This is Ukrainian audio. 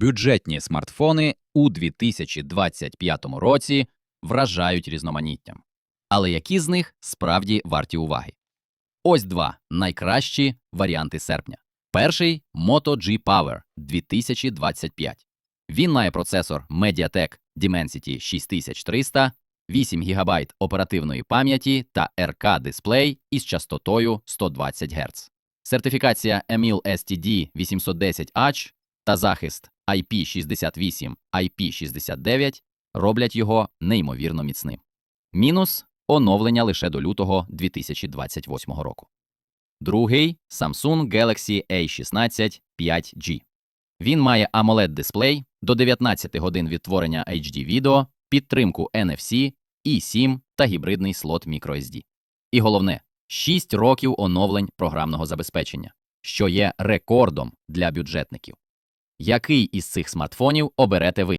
Бюджетні смартфони у 2025 році вражають різноманіттям. Але які з них справді варті уваги? Ось два найкращі варіанти серпня. Перший Moto G Power 2025. Він має процесор MediaTek Dimensity 6300, 8 ГБ оперативної пам'яті та RK дисплей із частотою 120 Гц. Сертифікація EMIL STD 810H та захист IP68, IP69 роблять його неймовірно міцним. Мінус оновлення лише до лютого 2028 року. Другий Samsung Galaxy A16 5G. Він має amoled дисплей до 19 годин відтворення HD відео, підтримку NFC, eSIM та гібридний слот microSD. І головне 6 років оновлень програмного забезпечення, що є рекордом для бюджетників. Який із цих смартфонів оберете ви?